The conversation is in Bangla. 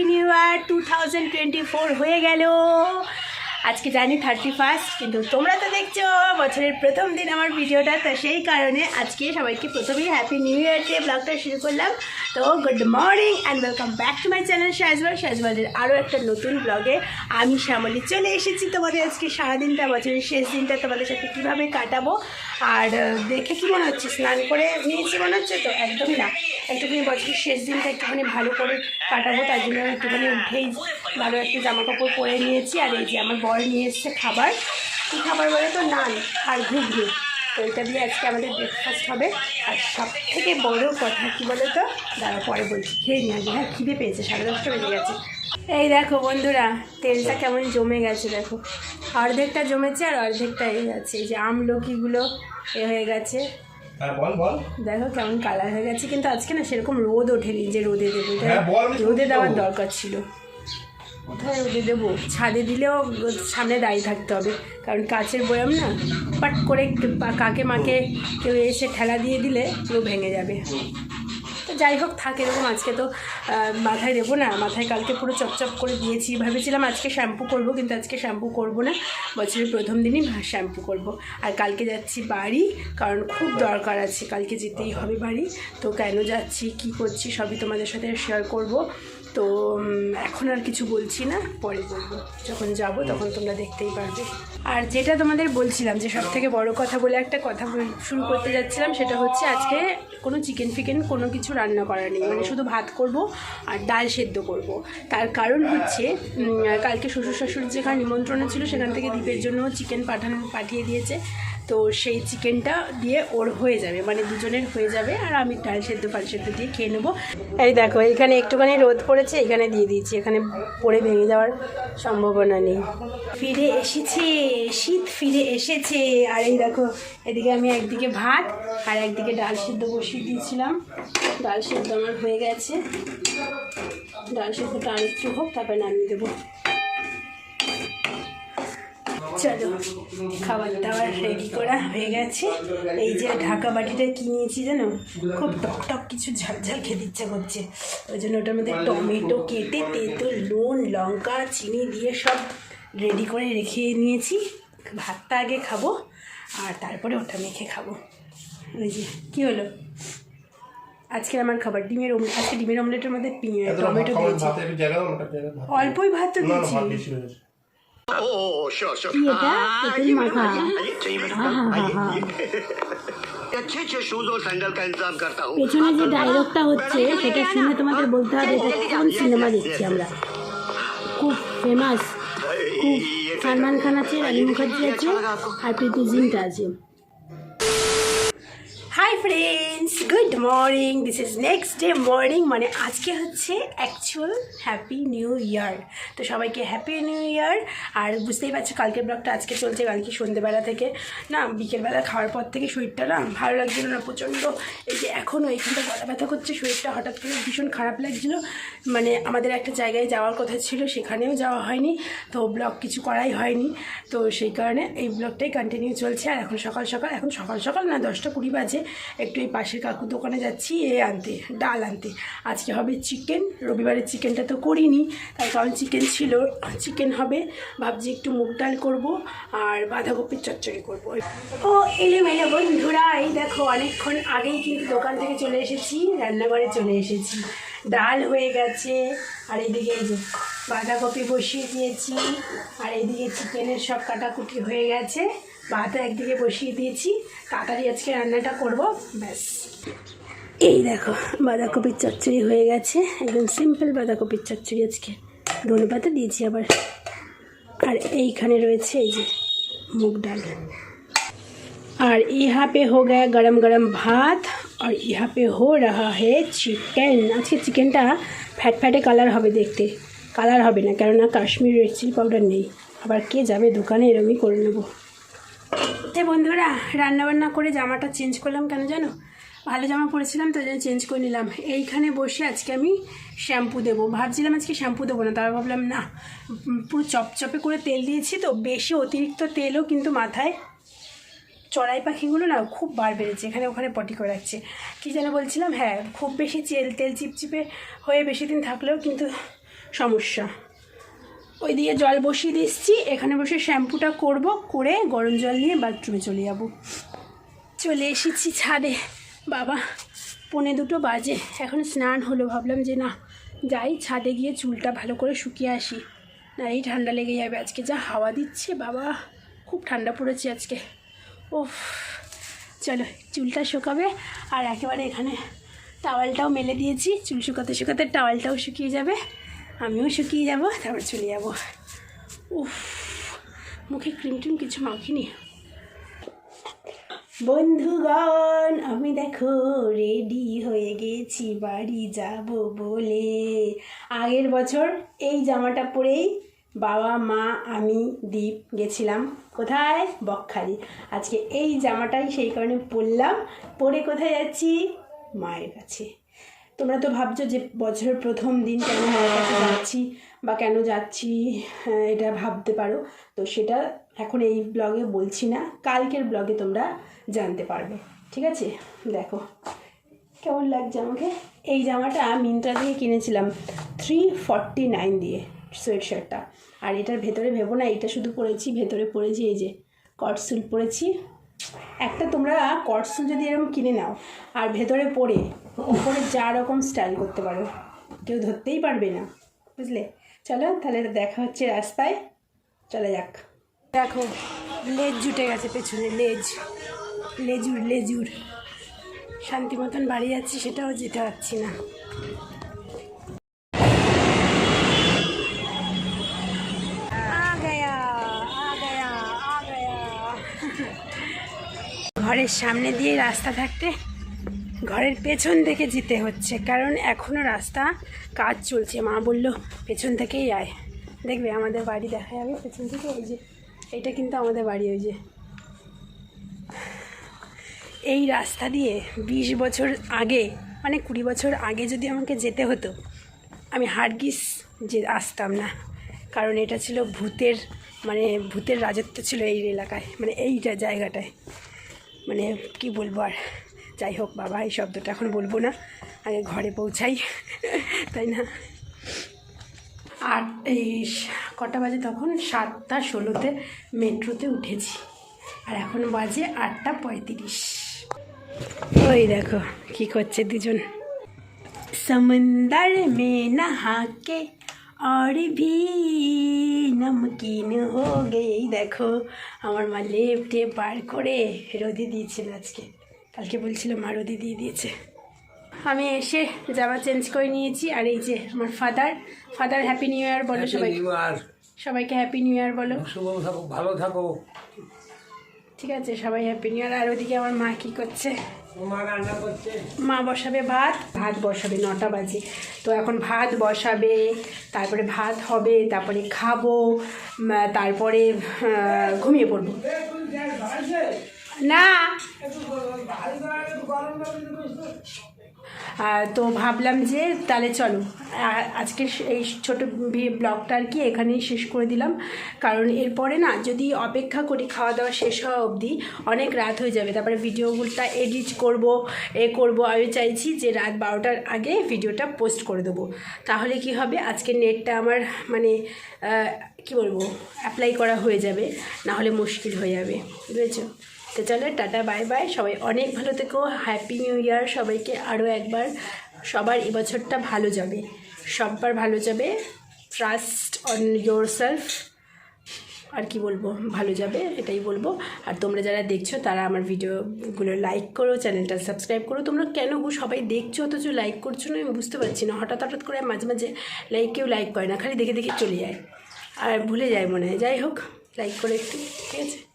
Happy new year two thousand twenty four হয়ে গেল। আজকে জানি থার্টি ফার্স্ট কিন্তু তোমরা তো দেখছ, বছরের প্রথম দিন আমার ভিডিওটা, তো সেই কারণে আজকে সবাইকে প্রথমেই হ্যাপি নিউ ইয়ার দিয়ে ব্লগটা শুরু করলাম। তো good morning and welcome back to my channel শাহজওয়াল শাহজওয়ালের আরও একটা নতুন ব্লগে আমি শ্যামলি চলে এসেছি তোমাদের আজকে সারাদিনটা, বছরের শেষ দিনটা তোমাদের সাথে কীভাবে কাটাবো। আর দেখে কি মনে হচ্ছে? স্নান করে নিয়েছি মনে হচ্ছে তো? একদমই না। একটুখানি বছরের শেষ দিনটা একটুখানি ভালো করে কাটাবো, তার জন্য একটুখানি উঠেই ভালো একটা জামা কাপড় পরে নিয়েছি আর এই যে আমার বর নিয়ে এসছে খাবার। কী খাবার বলে তো? নান আর ঘুগনি। তো এটা দিয়ে আজকে আমাদের ব্রেকফাস্ট হবে। আর সব থেকে বড় কথা কী বলে তো? দাঁড়া পরে বলছি। খেয়ে নিয়ে আগে। হ্যাঁ খিদে পেয়েছে সাড়ে দশটা বেজে গেছে। এই দেখো বন্ধুরা তেলটা কেমন জমে গেছে দেখো। অর্ধেকটা জমেছে আর অর্ধেকটা এই যাচ্ছে এই যে আমলকিগুলো এ হয়ে গেছে। হ্যাঁ দেখো কেমন কালার হয়ে গেছে। কিন্তু আজকে না সেরকম রোদ ওঠেনি যে রোদে দেবো। হ্যাঁ, রোদে দেওয়ার দরকার ছিল। কোথায় রোদে দেবো? ছাদে দিলেও সামনে দাঁড়িয়ে থাকতে হবে। কারণ কাচের বয়াম না, পাট করে কাকে মাকে কেউ এসে ঠেলা দিয়ে দিলে পুরো ভেঙে যাবে। তো যাই হোক, থাকে এরকম আজকে তো মাথায় দেবো না। মাথায় কালকে পুরো চপচপ করে দিয়েছি। ভেবেছিলাম আজকে শ্যাম্পু করব, কিন্তু আজকে শ্যাম্পু করব না। বছরের প্রথম দিনই শ্যাম্পু করব। আর কালকে যাচ্ছি বাড়ি, কারণ খুব দরকার আছে। কালকে যেতেই হবে বাড়ি। তো কেন যাচ্ছি, কি করছি, সবই তোমাদের সাথে শেয়ার করব। তো এখন আর কিছু বলছি না, পরে বলব। যখন যাব তখন তোমরা দেখতেই পারবে। আর যেটা তোমাদের বলছিলাম যে সব থেকে বড় কথা বলে একটা কথা শুরু করতে যাচ্ছিলাম সেটা হচ্ছে আজকে কোনো চিকেন ফিকেন কোনো কিছু রান্না করা নেই। মানে শুধু ভাত করব আর ডাল সেদ্ধ করব। তার কারণ হচ্ছে কালকে শ্বশুর শাশুড়ি যেখানে নিমন্ত্রণ ছিল, সেখান থেকে দ্বীপের জন্য চিকেন পাঠানো, পাঠিয়ে দিয়েছে। তো সেই চিকেনটা দিয়ে ওর হয়ে যাবে মানে দুজনের হয়ে যাবে আর আমি ডাল সেদ্ধ ফাল সেদ্ধ দিয়ে খেয়ে নেব। এই দেখো এখানে একটুখানি রোদ পড়েছে এখানে দিয়ে দিয়েছি, এখানে পড়ে ভেঙে যাওয়ার সম্ভাবনা নেই। ফিরে এসেছে, শীত ফিরে এসেছে, আর এই দেখো, এদিকে আমি একদিকে ভাত আর একদিকে ডাল সেদ্ধ বসিয়ে দিয়েছিলাম। ডাল সেদ্ধ আমার হয়ে গেছে। ডাল সেদ্ধটা আর একটু হোক, তারপরে নামিয়ে দেবো। চলো খাবার দাবার রেডি করা হয়ে গেছে। এই যে ঢাকা বাটিটা কি নিয়েছি জানো? খুব টক টক কিছু ঝাল ঝাল খেতে ইচ্ছা করছে। ওই জন্য ওটার মধ্যে টমেটো কেটে তেঁতুল নুন লঙ্কা চিনি দিয়ে সব রেডি করে রেখে নিয়েছি। ভাতটা আগে খাব আর তারপরে ওটা মেখে খাব। ওই যে কী হলো? আজকে আমার খাবার ডিমের অমলেট আজকে ডিমের অমলেটের মধ্যে টমেটো দিয়েছি। অল্পই ভাত তো দিয়েছি পেছনে যে ডায়লগটা হচ্ছে সেটা শুনে তোমাদের বলতে হবে কোন সিনেমা দেখছি আমরা খুব ফেমাস খুব সালমান খান আছে রানী মুখার্জি আছে আর প্রীতি জিন্টা আছে hi friends good morning this is next day morning মানে আজকে হচ্ছে অ্যাকচুয়াল হ্যাপি নিউ ইয়ার তো সবাইকে হ্যাপি নিউ ইয়ার আর বুঝতেই পারছ, কালকের ব্লগটা আজকে চলছে, কালকে সন্ধ্যেবেলা থেকে। না, বিকেলবেলা খাওয়ার পর থেকে শরীরটা না ভালো লাগছিল না, প্রচণ্ড এই যে এখনও এখানটা গলা ব্যথা করছে, শরীরটা হঠাৎ করে ভীষণ খারাপ লাগছিল। মানে আমাদের একটা জায়গায় যাওয়ার কথা ছিল, সেখানেও যাওয়া হয়নি। তো ব্লগ কিছু করাই হয়নি। তো সেই কারণে এই ব্লগটাই কন্টিনিউ চলছে। আর এখন সকাল সকাল, এখন সকাল সকাল না, দশটা কুড়ি বাজে। একটু এই পাশের কাকুর দোকানে যাচ্ছি, এ আনতে, ডাল আনতে। আজকে হবে চিকেন রবিবারের চিকেনটা তো করিনি, তার কারণ চিকেন ছিল। চিকেন হবে, ভাবছি একটু মুগ ডাল করব আর বাঁধাকপির চচ্চড়ি করব। ও, এলোমেলো বন্ধুরা, এই দেখো, অনেকক্ষণ আগেই কিন্তু দোকান থেকে চলে এসেছি, রান্নাঘরে চলে এসেছি। ডাল হয়ে গেছে, আর এদিকে এই যে বাঁধাকপি বসিয়ে দিয়েছি, আর এদিকে চিকেনের সব কাটাকুটি হয়ে গেছে। ভাত একদিকে বসিয়ে দিয়েছি, তাড়াতাড়ি আজকে রান্নাটা করব, ব্যাস। এই দেখো, বাঁধাকপির চচ্চড়ি হয়ে গেছে, একদম সিম্পল বাঁধাকপির চচ্চড়ি আজকে। ধনে পাতা দিয়েছি আবার। আর এইখানে রয়েছে এই যে মুগ ডাল। আর ইহা পে হো গে গরম গরম ভাত, আর ইহা পে হো রাহা হে চিকেন। আজকে চিকেনটা ফ্যাট ফ্যাটে কালার হবে দেখতে। কালার হবে না, কেননা কাশ্মীর রেড চিলি পাউডার নেই। আবার কে যাবে দোকানে এরমই করে নেব। তে বন্ধুরা, রান্নাবান্না করে জামাটা চেঞ্জ করলাম কেন জানো? ভালো জামা পরেছিলাম তো জন্য চেঞ্জ করে নিলাম। এইখানে বসে আজকে আমি শ্যাম্পু দেবো। ভাবছিলাম আজকে শ্যাম্পু দেবো না, তারপর ভাবলাম, না, পুরো চপচপে করে তেল দিয়েছি তো, বেশি অতিরিক্ত তেলও কিন্তু মাথায় চড়াই পাখিগুলো না খুব বার বেড়েছে, এখানে ওখানে পটি করে রাখছে। কী যেন বলছিলাম হ্যাঁ খুব বেশি তেল তেল চিপচিপে হয়ে বেশি দিন থাকলেও কিন্তু সমস্যা। ওই দিকে জল বসিয়ে দিচ্ছি। এখানে বসে শ্যাম্পুটা করব, করে গরম জল নিয়ে বাথরুমে চলে যাব। চলে এসেছি ছাদে। বাবা, পনে দুটো বাজে। এখন স্নান হলো। ভাবলাম যে না, যাই ছাদে গিয়ে চুলটা ভালো করে শুকিয়ে আসি। না, এই ঠান্ডা লেগে যাবে। আজকে যা হাওয়া দিচ্ছে, বাবা, খুব ঠান্ডা পড়েছে আজকে। ওফ চলো, চুলটা শুকাবে। আর একেবারে এখানে টাওয়ালটাও মেলে দিয়েছি। চুল শুকাতে শুকাতে টাওয়ালটাও শুকিয়ে যাবে। আমিও শুকিয়ে যাব, তারপর চলে যাব। উফ, মুখে ক্রিম টিম কিছু মাখিনি। বন্ধুগণ, আমি দেখো রেডি হয়ে গেছি, বাড়ি যাব বলে। আগের বছর এই জামাটা পরেই বাবা, মা, আমি, দীপ গেছিলাম কোথায়? বকখালি। আজকে এই জামাটাই সেই কারণে পরলাম, পরে কোথায় যাচ্ছি? মায়ের কাছে। তোমরা তো ভাবছ যে বছরের প্রথম দিন কেন কাছে যাচ্ছি বা কেন যাচ্ছি হ্যাঁ, এটা ভাবতে পারো। তো সেটা এখন এই ব্লগে বলছি না কালকের ব্লগে তোমরা জানতে পারবে। ঠিক আছে? দেখো কেমন লাগছে আমাকে? এই জামাটা মিন্ত্রা থেকে কিনেছিলাম থ্রি ফর্টি নাইন দিয়ে সোয়েট শার্টটা আর এটার ভেতরে ভেবো না এটা শুধু পরেছি ভেতরে পরেছি এই যে কটসুল পরেছি। একটা তোমরা কটসুল যদি এরকম কিনে নাও, আর ভেতরে পরে ওপরে যা রকম স্টাইল করতে পারো, কেউ ধরতেই পারবে না, বুঝলে? চলো, তাহলে দেখা হচ্ছে রাস্তায়, চলে যাক। দেখো, লেজ জুটে গেছে পেছনে, লেজ, লেজুর লেজুর। শান্তি মতন বাড়ি যাচ্ছি, সেটাও যেতে পারছি না। ঘরের সামনে দিয়ে রাস্তা থাকতে ঘরের পেছন থেকে যেতে হচ্ছে, কারণ এখনও রাস্তা কাজ চলছে। মা বলল, পেছন থেকেই আয়। দেখবে আমাদের বাড়ি দেখা যাবে পেছন থেকে ওই যে, এটা কিন্তু আমাদের বাড়ি, ওই যে। এই রাস্তা দিয়ে বিশ বছর আগে মানে কুড়ি বছর আগে যদি আমাকে যেতে হতো, আমি হারগিস যে আসতাম না, কারণ এটা ছিল ভূতের মানে ভূতের রাজত্ব ছিল এই এলাকায় মানে এইটা জায়গাটায়। মানে কি বলব আর? যাই হোক বাবা, এই শব্দটা এখন বলব না। আগে ঘরে পৌঁছাই, তাই না? আর এই কটা বাজে তখন? সাতটা ষোলোতে মেট্রোতে উঠেছি। আর এখন বাজে আটটা পঁয়ত্রিশ। ওই দেখো, কি করছে দুজন। সমুন্দর মে না হাঁকে और भी নমকিন হো গে এই দেখো আমার মা লেপ টেপ বার করে রোদে দিয়েছিল আজকে কালকে বলছিল মা রোদে দিয়ে দিয়েছে আমি এসে জামা চেঞ্জ করে নিয়েছি আর এই যে আমার father father happy new year বলো সবাই আর সবাইকে হ্যাপি নিউ ইয়ার বলো শুভ থাকো ভালো থাকো ঠিক আছে সবাই হ্যাপি নিউ ইয়ার আর ওদিকে আমার মা কি করছে? মা বসাবে ভাত? ভাত বসাবে নটা বাজে। তো এখন ভাত বসাবে তারপরে ভাত হবে তারপরে খাব তারপরে ঘুমিয়ে পড়ব। না। তো ভাবলাম যে তাহলে চলো। আজকের এই ছোটো ব্লগটা আর কি এখানেই শেষ করে দিলাম। কারণ এরপরে না, যদি অপেক্ষা করি খাওয়া দাওয়া শেষ হওয়া অবধি, অনেক রাত হয়ে যাবে। তারপরে ভিডিওগুলোটা এডিট করব, এ করব। আমি চাইছি যে রাত বারোটার আগে ভিডিওটা পোস্ট করে দেবো। তাহলে কি হবে? আজকের নেটটা আমার মানে কি বলব অ্যাপ্লাই করা হয়ে যাবে। না হলে মুশকিল হয়ে যাবে। বুঝেছ? তো চলো, টাটা বাই বাই সবাই অনেক ভালো থেকো। হ্যাপি নিউ ইয়ার সবাইকে আরও একবার। সবার এবছরটা ভালো যাবে। সববার ভালো যাবে। ট্রাস্ট অন ইয়োর সেলফ আর কি বলব? ভালো যাবে, এটাই বলব। আর তোমরা যারা দেখছ, তারা আমার ভিডিওগুলো লাইক করো, চ্যানেলটা সাবস্ক্রাইব করো। তোমরা কেন সবাই দেখছ, অথচ লাইক করছ না, আমি বুঝতে পারছি না। হঠাৎ হঠাৎ করে মাঝে মাঝে লাইক কেউ লাইক করে না, খালি দেখে দেখে চলে যায়। আর ভুলে যায় মনে হয়। যাই হোক লাইক করে একটু, ঠিক আছে?